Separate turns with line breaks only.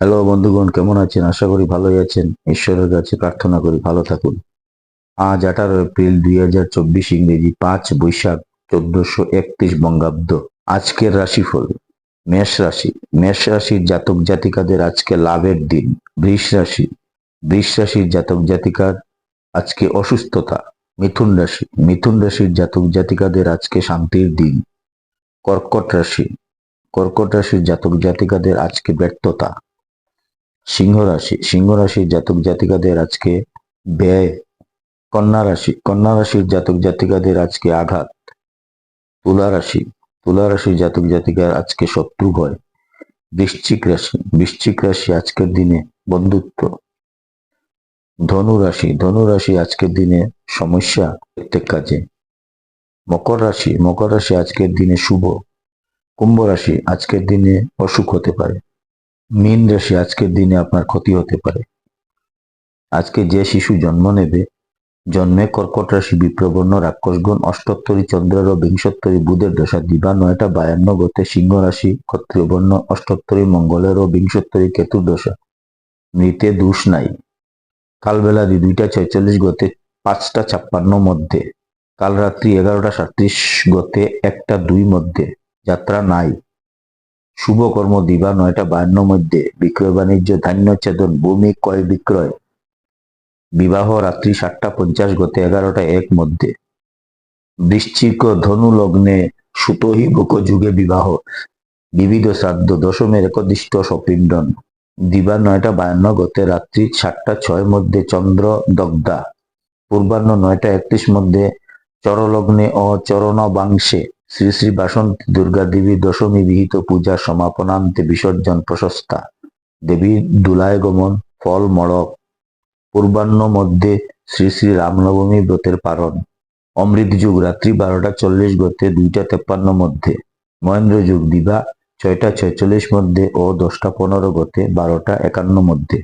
Hello বন্ধুগণ, কেমন আছেন? আশা করি ভালোই আছেন। ঈশ্বরের কাছে প্রার্থনা করি, ভালো থাকুন। আজ আঠারো এপ্রিল দুই হাজার চব্বিশ ইংরেজি পাঁচ বৈশাখ চোদ্দশো একত্রিশ বঙ্গাব্দ। আজকের রাশিফল, মেষ রাশি। মেষ রাশির জাতক জাতিকাদের আজকে লাভের দিন। বৃষ রাশি। বৃষ রাশির জাতক জাতিকার আজকে অসুস্থতা। মিথুন রাশি। মিথুন রাশির জাতক জাতিকাদের আজকে শান্তির দিন। কর্কট রাশি। কর্কট রাশির জাতক জাতিকাদের আজকে ব্যর্থতা। সিংহ রাশি সিংহ রাশির জাতক জাতিকাদের আজকে ব্যয়, কন্যা রাশি, কন্যা রাশির জাতক জাতিকাদের আজকে আঘাত, তুলা রাশি, তুলা রাশির জাতক জাতিকার আজকে শত্রু ভয়, বৃশ্চিক রাশি বৃশ্চিক রাশি আজকের দিনে বন্ধুত্ব, ধনু রাশি ধনু রাশি আজকের দিনে সমস্যা প্রত্যেক কাজে, মকর রাশি মকর রাশি আজকের দিনে শুভ, কুম্ভ রাশি আজকের দিনে অসুখ হতে পারে মীন রাশি আজকের দিনে আপনার ক্ষতি হতে পারে। আজকে যে শিশু জন্ম নেবে, জন্মে কর্কট রাশি, বিপ্রবর্ণ, রাক্ষসগণ, অষ্টোত্তরী চন্দ্রের ও বিংশোত্তরী বুধের দশা, দিবা নয়টা, বায়ান্ন গতে সিংহ রাশি ক্ষত্রিয় বর্ণ অষ্টোত্তরী মঙ্গলের ও বিংশোত্তরী কেতুর দশা। মৃতে দোষ নাই। কালবেলা দুইটা ছয়চল্লিশ গতে পাঁচটা ছাপ্পান্ন মধ্যে। কাল রাত্রি এগারোটা সাতত্রিশ গতে একটা দুই মধ্যে। যাত্রা নাই। শুভ কর্ম দিবা নয়টা বায়ান্ন মধ্যে। বিক্রয় বাণিজ্য ধান্য ছেদন ভূমি ক্রয় বিক্রয়। বিবাহ রাত্রি সাতটা পঞ্চাশ গতে এগারোটা এক মধ্যে। বৃশ্চিক ধনু লগ্নে সুতহি বক যুগে বিবাহ। বিবিধ শ্রাদ্ধ, দশমের একদিষ্ট সপিণ্ডন দিবা নয়টা বায়ান্ন গতে রাত্রি সাতটা ছয় মধ্যে চন্দ্র দগ্ধা। পূর্বাহ্ন নয়টা একত্রিশ মধ্যে চরলগ্নে ও চরণবাংশে শ্রী শ্রী বাসন্তী দুর্গা দেবী দশমী বিহিত পূজা সমাপনান্তে বিসর্জন প্রশস্তা। দেবীর দুলায় গমন ফল মড়ক। পূর্বাহ্ন মধ্যে শ্রী শ্রী রামনবমী ব্রতের পারণ অমৃত যুগ, রাত্রি বারোটা চল্লিশ গতে দুইটা তেপ্পান্ন মধ্যে। মহেন্দ্র যুগ, দিবা ছয়টা ছয়চল্লিশ মধ্যে ও দশটা পনেরো গতে বারোটা একান্ন মধ্যে।